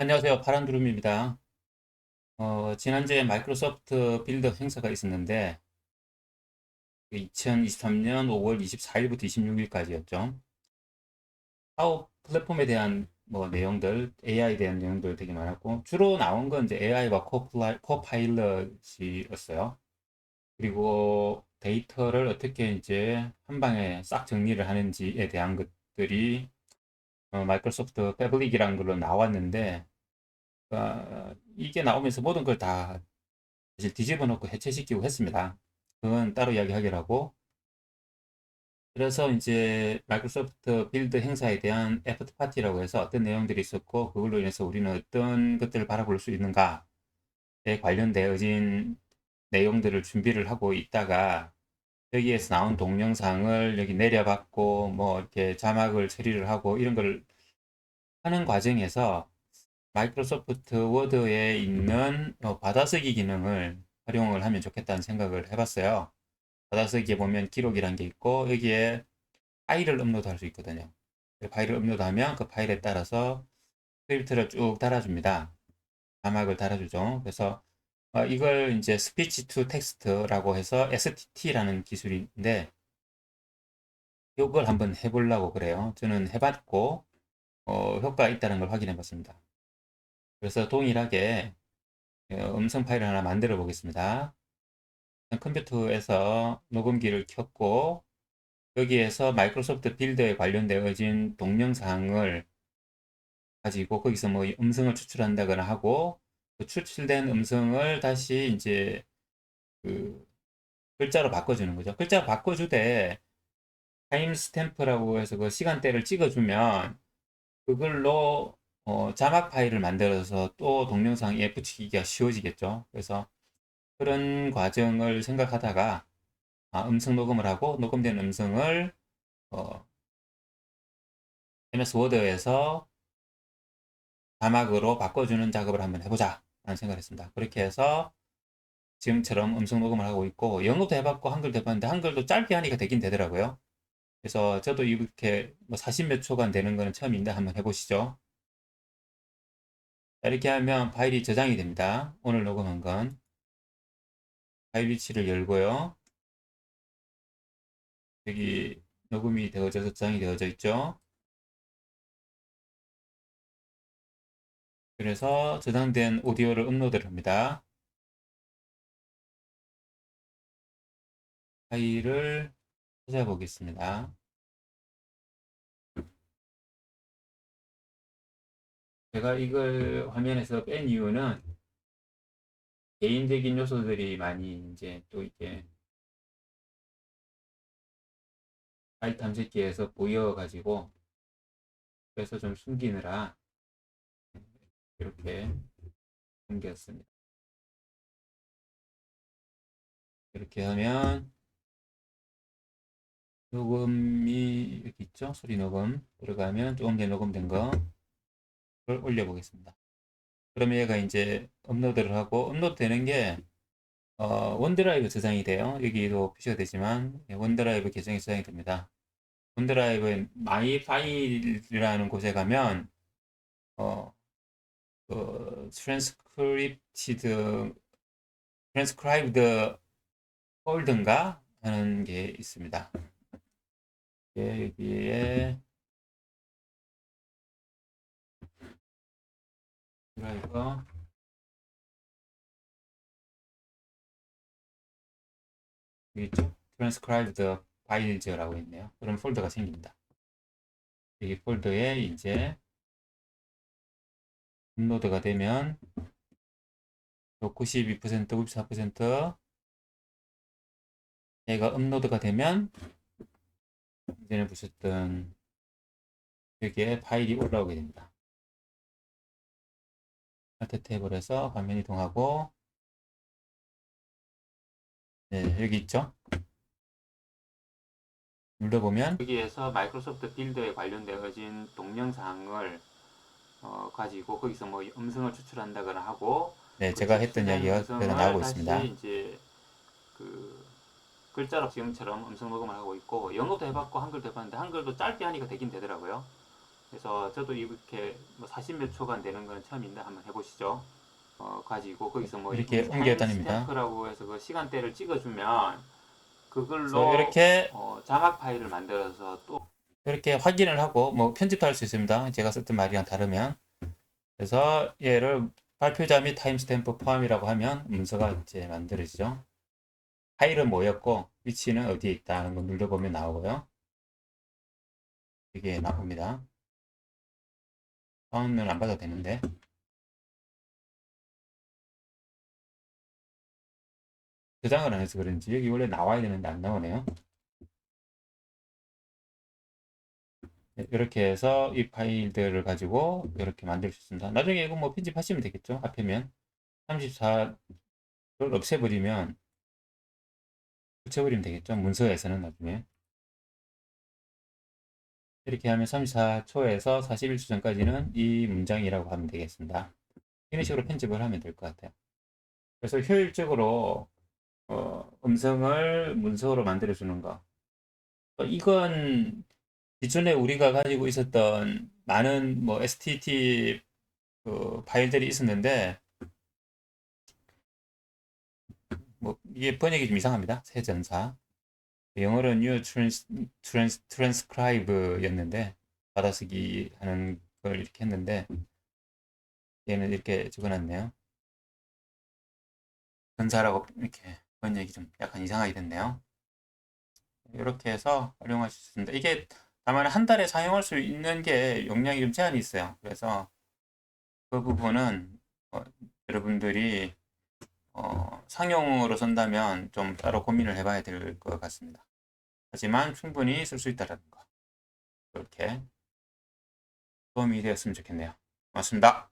안녕하세요. 파란두rum입니다. 어, 지난주에 마이크로소프트 빌더 행사가 있었는데, 2023년 5월 24일부터 26일까지였죠. 파워 플랫폼에 대한 뭐 내용들, AI에 대한 내용들 되게 많았고, 주로 나온 건 이제 AI와 코파일럿이었어요. 그리고 데이터를 어떻게 이제 한 방에 싹 정리를 하는지에 대한 것들이 어, 마이크로소프트 패블릭이라는 걸로 나왔는데, 어, 이게 나오면서 모든 걸다 뒤집어 놓고 해체시키고 했습니다. 그건 따로 이야기하기로 하고, 그래서 이제 마이크로소프트 빌드 행사에 대한 애프터 파티라고 해서 어떤 내용들이 있었고, 그걸로 인해서 우리는 어떤 것들을 바라볼 수 있는가에 관련되어진 내용들을 준비를 하고 있다가, 여기에서 나온 동영상을 여기 내려받고, 뭐 이렇게 자막을 처리를 하고, 이런 걸 하는 과정에서 마이크로소프트 워드에 있는 어, 받아쓰기 기능을 활용을 하면 좋겠다는 생각을 해봤어요. 받아쓰기에 보면 기록이란 게 있고 여기에 파일을 업로드할 수 있거든요. 그 파일을 업로드하면 그 파일에 따라서 스크립트를 쭉 달아줍니다. 자막을 달아주죠. 그래서 어, 이걸 이제 스피치 투 텍스트라고 해서 STT라는 기술인데 이걸 한번 해보려고 그래요. 저는 해봤고 어, 효과가 있다는 걸 확인해 봤습니다. 그래서 동일하게 어, 음성 파일을 하나 만들어 보겠습니다. 컴퓨터에서 녹음기를 켰고 여기에서 마이크로소프트 빌드에 관련되어진 동영상을 가지고 거기서 뭐 음성을 추출한다거나 하고 그 추출된 음성을 다시 이제 그 글자로 바꿔주는 거죠. 글자로 바꿔주되 타임 스탬프라고 해서 그 시간대를 찍어주면 그걸로 어, 자막 파일을 만들어서 또 동영상에 붙이기가 쉬워지겠죠. 그래서 그런 과정을 생각하다가 아, 음성 녹음을 하고 녹음된 음성을 어, MS 워드에서 자막으로 바꿔주는 작업을 한번 해보자 라는 생각을 했습니다. 그렇게 해서 지금처럼 음성 녹음을 하고 있고 영어도 해봤고 한글도 해봤는데 한글도 짧게 하니까 되긴 되더라고요. 그래서 저도 이렇게 뭐 40몇 초간 되는 거는 처음인데 한번 해보시죠. 이렇게 하면 파일이 저장이 됩니다. 오늘 녹음한 건. 파일 위치를 열고요. 여기 녹음이 되어져서 저장이 되어져 있죠. 그래서 저장된 오디오를 업로드를 합니다. 파일을 찾아보겠습니다. 제가 이걸 화면에서 뺀 이유는 개인적인 요소들이 많이 이제 또 이게 파일 탐색기에서 보여 가지고 그래서 좀 숨기느라 이렇게 숨겼습니다. 이렇게 하면 녹음이 이렇게 있죠? 소리 녹음 들어가면 조금 전에 녹음된 거 올려보겠습니다. 그럼 얘가 이제 업로드를 하고 업로드 되는 게 어, 원드라이브 저장이 돼요. 여기도 표시가 되지만 예, 원드라이브 계정에 저장이 됩니다. 원드라이브에 마이 파일이라는 곳에 가면 어, 그 transcripted transcribed 폴드인가 하는 게 있습니다. 예, 여기에 드라이버 여기 있죠? transcribed files라고 있네요. 그런 폴더가 생깁니다. 여기 폴더에 이제 업로드가 되면 92%, 94% 얘가 업로드가 되면 이전에 보셨던 여기에 파일이 올라오게 됩니다. 알트 탭을 해서 화면 이동하고 네, 여기 있죠. 눌러보면 여기에서 마이크로소프트 빌드에 관련되어진 동영상을 어, 가지고 거기서 뭐 음성을 추출한다거나 하고 네, 제가 했던 이야기가 그대로 나오고 있습니다. 이제 그 글자로 지금처럼 음성 녹음을 하고 있고 영어도 해봤고 한글도 해봤는데 한글도 짧게 하니까 되긴 되더라고요. 그래서 저도 이렇게 뭐 40몇 초간 되는 건 처음인데 한번 해보시죠. 어, 가지고 거기서 뭐 이렇게 옮겨 다닙니다. 스탬프라고 해서 그 시간대를 찍어주면 그걸로 이렇게 어, 자막 파일을 만들어서 또 이렇게 확인을 하고 뭐 편집도 할 수 있습니다. 제가 썼던 말이랑 다르면 그래서 얘를 발표자 및 타임스탬프 포함이라고 하면 문서가 이제 만들어지죠. 파일은 뭐였고 위치는 어디에 있다 하는 거 눌러보면 나오고요. 이게 나옵니다. 다운을 안 받아도 되는데 저장을 안 해서 그런지 여기 원래 나와야 되는데 안 나오네요. 이렇게 해서 이 파일들을 가지고 이렇게 만들 수 있습니다. 나중에 이거 뭐 편집하시면 되겠죠. 앞에면 34를 없애버리면 붙여버리면 되겠죠. 문서에서는 나중에 이렇게 하면 34초에서 41초 전까지는 이 문장이라고 하면 되겠습니다. 이런 식으로 편집을 하면 될 것 같아요. 그래서 효율적으로 어, 음성을 문서로 만들어주는 거. 어, 이건 기존에 우리가 가지고 있었던 많은 뭐 STT 그 파일들이 있었는데 뭐 이게 번역이 좀 이상합니다. 세전사. 영어로는 New Trans, Trans, Transcribe였는데 받아쓰기 하는 걸 이렇게 했는데 얘는 이렇게 적어놨네요. 전사라고 이렇게 번역이 좀 약간 이상하게 됐네요. 이렇게 해서 활용할 수 있습니다. 이게 다만 한 달에 사용할 수 있는 게 용량이 좀 제한이 있어요. 그래서 그 부분은 어, 여러분들이 어, 상용으로 쓴다면 좀 따로 고민을 해봐야 될 것 같습니다. 하지만 충분히 쓸 수 있다는 거. 이렇게 도움이 되었으면 좋겠네요. 고맙습니다.